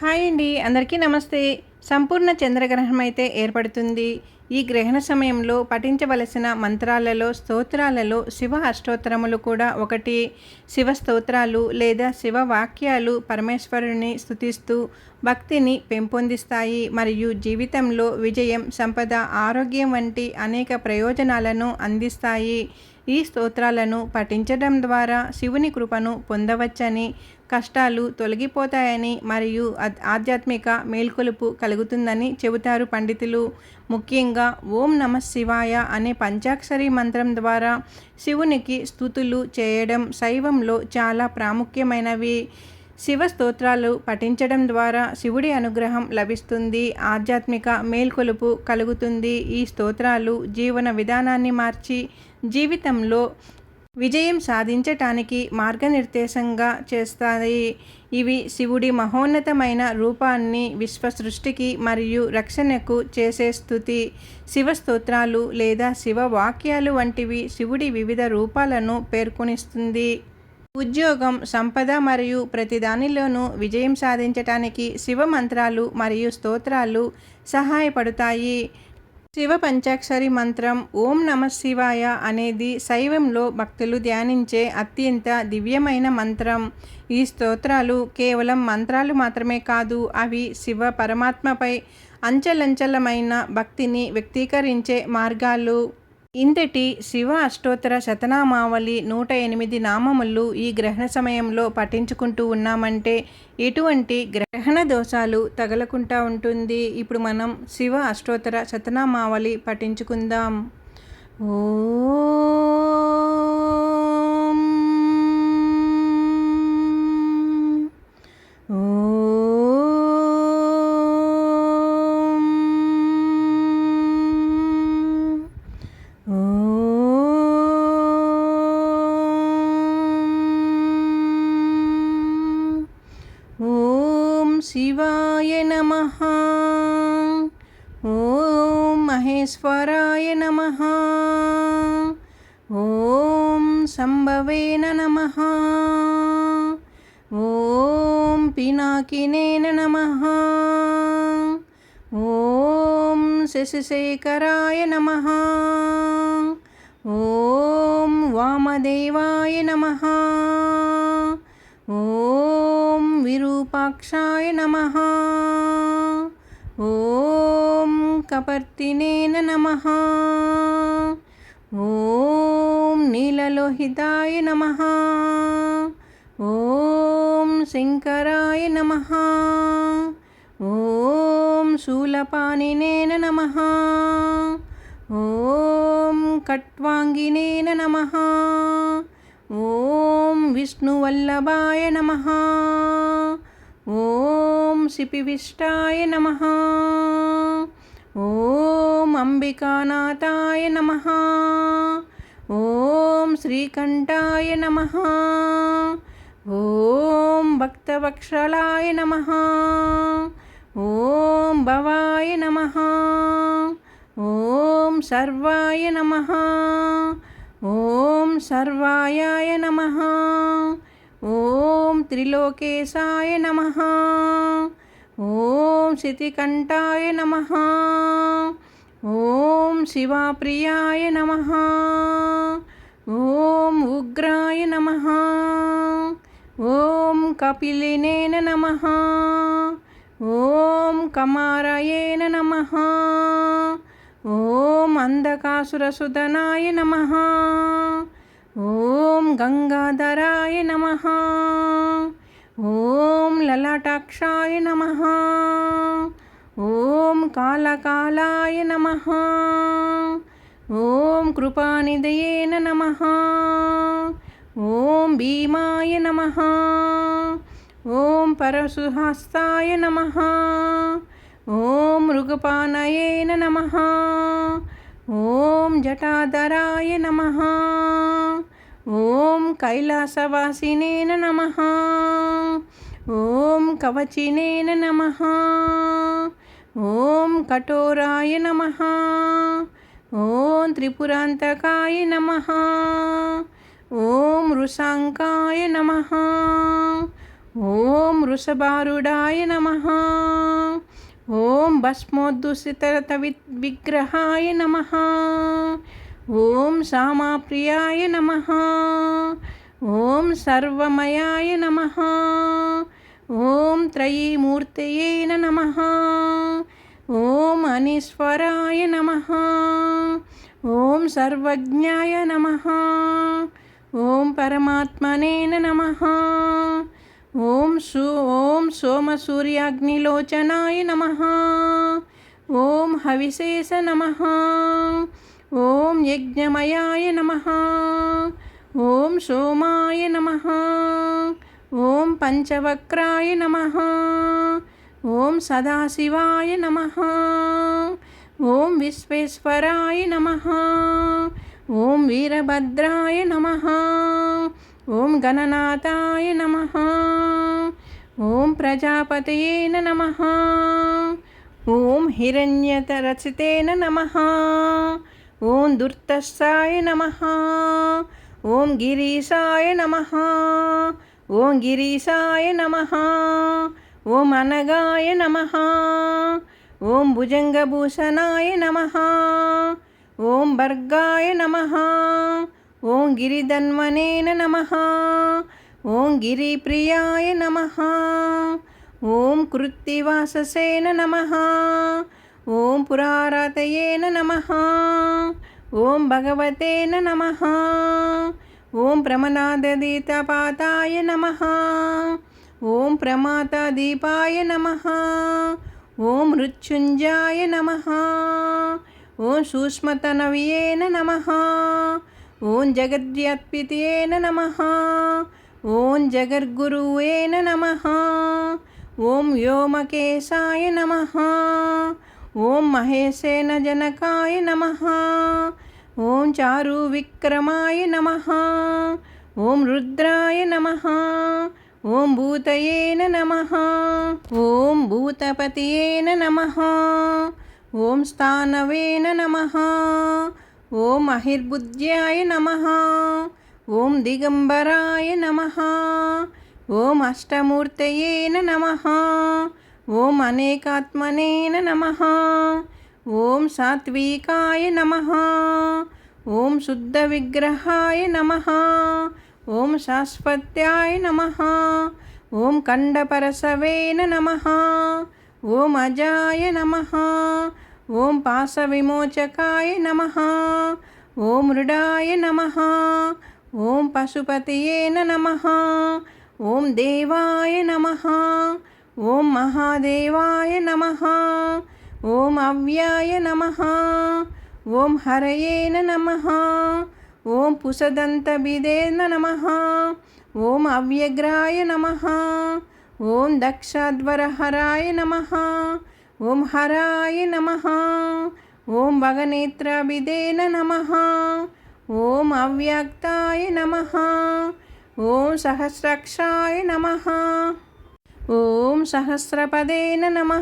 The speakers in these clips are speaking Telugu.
హాయ్ అండి. అందరికీ నమస్తే. సంపూర్ణ చంద్రగ్రహణం అయితే ఏర్పడుతుంది. ఈ గ్రహణ సమయంలో పఠించవలసిన మంత్రాలలో స్తోత్రాలలో శివ అష్టోత్తరములు కూడా ఒకటి. శివ స్తోత్రాలు లేదా శివ వాక్యాలు పరమేశ్వరుని స్తుతిస్తూ భక్తిని పెంపొందిస్తాయి. మరియు జీవితంలో విజయం సంపద ఆరోగ్యం వంటి అనేక ప్రయోజనాలను అందిస్తాయి. ఈ స్తోత్రాలను పఠించడం ద్వారా శివుని కృపను పొందవచ్చని కష్టాలు తొలగిపోతాయని మరియు ఆధ్యాత్మిక మేల్కొలుపు కలుగుతుందని చెబుతారు పండితులు. ముఖ్యంగా ఓం నమ శివాయ అనే పంచాక్షరి మంత్రం ద్వారా శివునికి స్థుతులు చేయడం శైవంలో చాలా ప్రాముఖ్యమైనవి. శివ స్తోత్రాలు పఠించడం ద్వారా శివుడి అనుగ్రహం లభిస్తుంది ఆధ్యాత్మిక మేల్కొలుపు కలుగుతుంది. ఈ స్తోత్రాలు జీవన విధానాన్ని మార్చి జీవితంలో విజయం సాధించటానికి మార్గనిర్దేశంగా చేస్తాయి. ఇవి శివుడి మహోన్నతమైన రూపాన్ని విశ్వ సృష్టికి మరియు రక్షణకు చేసే స్థుతి. శివ స్తోత్రాలు లేదా శివ వాక్యాలు వంటివి శివుడి వివిధ రూపాలను పేర్కొనిస్తుంది. ఉద్యోగం సంపద మరియు ప్రతి దానిలోనూ విజయం సాధించటానికి శివ మంత్రాలు మరియు స్తోత్రాలు సహాయపడతాయి. శివ పంచాక్షరి మంత్రం ఓం నమ శివాయ అనేది శైవంలో భక్తులు ధ్యానించే అత్యంత దివ్యమైన మంత్రం. ఈ స్తోత్రాలు కేవలం మంత్రాలు మాత్రమే కాదు అవి శివ పరమాత్మపై అంచలంచలమైన భక్తిని వ్యక్తీకరించే మార్గాలు. ఇంతటి శివ అష్టోత్తర శతనామావళి నూట ఎనిమిది నామములు ఈ గ్రహణ సమయంలో పఠించుకుంటూ ఉన్నామంటే ఎటువంటి గ్రహణ దోషాలు తగలకుండా ఉంటుంది. ఇప్పుడు మనం శివ అష్టోత్తర శతనామావళి పఠించుకుందాం. ఓ శివాయ నమ. ఓం మహేశ్వరాయ నమ. ఓం సంభవేన నమ. ఓం పినాకినేన నమ. ఓం శశిశేఖరాయ నమ. ఓం వామదేవాయ నమ. ఓం విరూపాక్షాయ నమ. ఓం కపర్తినేన నమ. ఓం నీలలోహితాయ నమ. ఓం శంకరాయ నమ. ఓం శూలపాణినేన నమ. ఓం కట్వాంగినేన నమ. ఓం విష్ణువల్లభాయ నమ. ఓం శిపివిష్టాయ నమ. ఓం అంబికానాథాయ నమ. ఓం శ్రీకంఠాయ నమ. ఓం భక్తవక్షలాయ నమ. ఓం భవాయ నమ. ఓం సర్వాయ నమ. ఓం సర్వాయాయ నమ. ఓం త్రిలోకేశాయ నమ. ఓం శితికంఠాయ నమ. ఓం శివాప్రియాయ నమ. ఓం ఉగ్రాయ నమ. ఓం కపిలినేన నమ. ఓం కమారయేన నమ. ఓం అంధకాసురసుదనాయ నమ. ఓం గంగాధరాయ నమ. ఓం లలాటాక్షాయ నమ. ఓం కాళకాలాయ నమ. ఓం కృపానిదయేన నమ. ఓం భీమాయ నమ. ఓం పరశుహస్తాయ నమ. ఓం మృగపానయేన నమ. ఓం జటాధరాయ నమ. ఓం కైలాసవాసినేన నమ. ఓం కవచినేన నమ. ఓం కఠోరాయ నమ. ఓం త్రిపురాంతకాయ నమ. ఓం వృషాంకాయ నమ. ఓం వృషభారుడాయ నమ. ఓం భస్మోద్దుసితరత విగ్రహాయ నమ ఓం సామాప్రియాయ నమ ఓం సర్వమయాయ నమ ఓం త్రయీమూర్తయే నమ ఓం అనీశ్వరాయ నమ ఓం సర్వజ్ఞాయ నమ ఓం పరమాత్మనే నమ ఓం సు ఓం సోమసూర్యాగ్నిలోచనాయ నమ. ఓం హవిశేష నమ. ఓం యజ్ఞమయాయ నమ. ఓం సోమాయ నమ. ఓం పంచవక్రాయ నమ. ఓం సదాశివాయ నమ. ఓం విశ్వేశ్వరాయ నమ. ఓం వీరభద్రాయ నమ. ఓం గణనాథాయ నమ. ఓం ప్రజాపతయేన నమ. ఓం హిరణ్యతరచితేన నమ. ఓం దుర్తస్సాయ నమ. ఓం గిరీశాయ నమ. ఓం గిరీశాయ నమ. ఓం అనగాయ నమ. ఓం భుజంగభూషణాయ నమ. ఓం భర్గాయ నమ. ఓం గిరిధన్వనేన నమ. ఓం గిరిప్రియాయ నమ. ఓం కృత్తివాససేన నమ. ఓం పురారతయేన నమ. ఓం భగవతేన నమ. ఓం ప్రమనాదీతపాతాయ నమ. ఓం ప్రమాతదీపాయ నమ. ఓం మృత్యుంజాయ నమ. ఓం సూక్ష్మతనవ్యేన నమ. ఓం జగద్వ్యాత్పితేన నమ. ఓం జగద్గురువేన నమ. ఓం వ్యోమకేశాయ నమ. ఓం మహేశేన జనకాయ నమ. ఓం చారు విక్రమాయ నమ. ఓం రుద్రాయ నమ. ఓం భూతయేన నమ. ఓం భూతపతియేన నమ. ఓం స్థానవేన నమ. ఓం అహిర్బుద్ధ్యాయ నమ. ఓం దిగంబరాయ నమ. ఓం అష్టమూర్తయేన నమ. ఓం అనేకాత్మనేన నమ. ఓం సాత్వికాయ నమ. ఓం శుద్ధ విగ్రహాయ నమ. ఓం శాశ్వత్యాయ నమ. ఓం కండపరసవేన నమ. ఓం అజాయ నమ. ఓం పాశవిమోచకాయ నమ. ఓం మృడాయ నమ. ఓం పశుపతయేన నమ. ఓం దేవాయ నమ. ఓం మహాదేవాయ నమ. ఓం అవ్యాయ నమ. ఓం హరయేన నమ. ఓం పుసదంతబిదేన నమ. ఓం అవ్యగ్రాయ నమ. ఓం దక్షాధ్వరహరాయ నమ. ఓం హరాయ నమ. ఓం భగనేత్రబిదేన నమ. ఓం అవ్యక్తాయ నమ. ఓం సహస్రక్షాయ నమ. ఓం సహస్రపదేన నమ.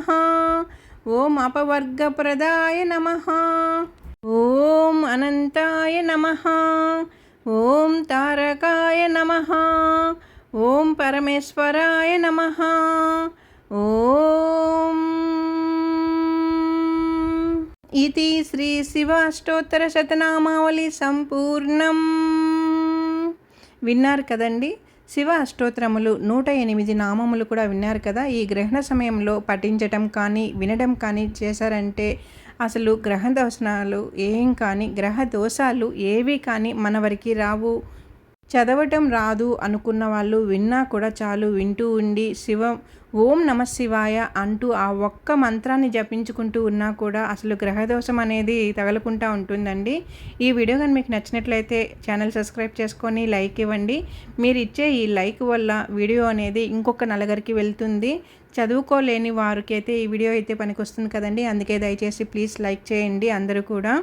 ఓం అపవర్గప్రదాయ నమ. ఓం అనంతాయ నమ. ఓం తారకాయ నమ. ఓం పరమేశ్వరాయ నమ. ఓం ఇది శ్రీ శివాష్టోత్తర శతనామావళి సంపూర్ణం విన్నారు కదండి? శివ అష్టోత్తరములు నూట ఎనిమిది నామములు కూడా విన్నారు కదా? ఈ గ్రహణ సమయంలో పఠించటం కానీ వినడం కానీ చేశారంటే అసలు గ్రహ దోషణాలు ఏం కానీ గ్రహ దోషాలు ఏవి కానీ మన వరకు రావు. చదవటం రాదు అనుకున్న వాళ్ళు విన్నా కూడా చాలు వింటూ ఉండి శివం ఓం నమ శివాయ అంటూ ఆ ఒక్క మంత్రాన్ని జపించుకుంటూ ఉన్నా కూడా అసలు గ్రహదోషం అనేది తగలకుండా ఉంటుందండి. ఈ వీడియో కానీ మీకు నచ్చినట్లయితే ఛానల్ సబ్స్క్రైబ్ చేసుకొని లైక్ ఇవ్వండి. మీరు ఇచ్చే ఈ లైక్ వల్ల వీడియో అనేది ఇంకొక నలుగురికి వెళ్తుంది. చదువుకోలేని వారికి అయితే ఈ వీడియో అయితే పనికొస్తుంది కదండి. అందుకే దయచేసి ప్లీజ్ లైక్ చేయండి అందరూ కూడా.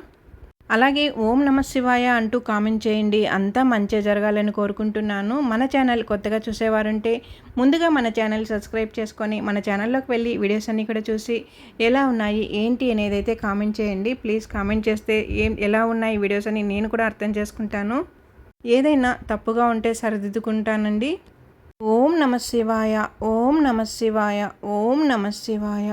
అలాగే ఓం నమ శివాయ అంటూ కామెంట్ చేయండి. అంతా మంచి జరగాలని కోరుకుంటున్నాను. మన ఛానల్ కొత్తగా చూసేవారంటే ముందుగా మన ఛానల్ సబ్స్క్రైబ్ చేసుకొని మన ఛానల్లోకి వెళ్ళి వీడియోస్ అన్నీ కూడా చూసి ఎలా ఉన్నాయి ఏంటి అనేది అయితే కామెంట్ చేయండి. ప్లీజ్ కామెంట్ చేస్తే ఏం ఎలా ఉన్నాయి వీడియోస్ అని నేను కూడా అర్థం చేసుకుంటాను. ఏదైనా తప్పుగా ఉంటే సరిదిద్దుకుంటానండి. ఓం నమ శివాయ ఓం నమ శివాయ ఓం నమ శివాయ.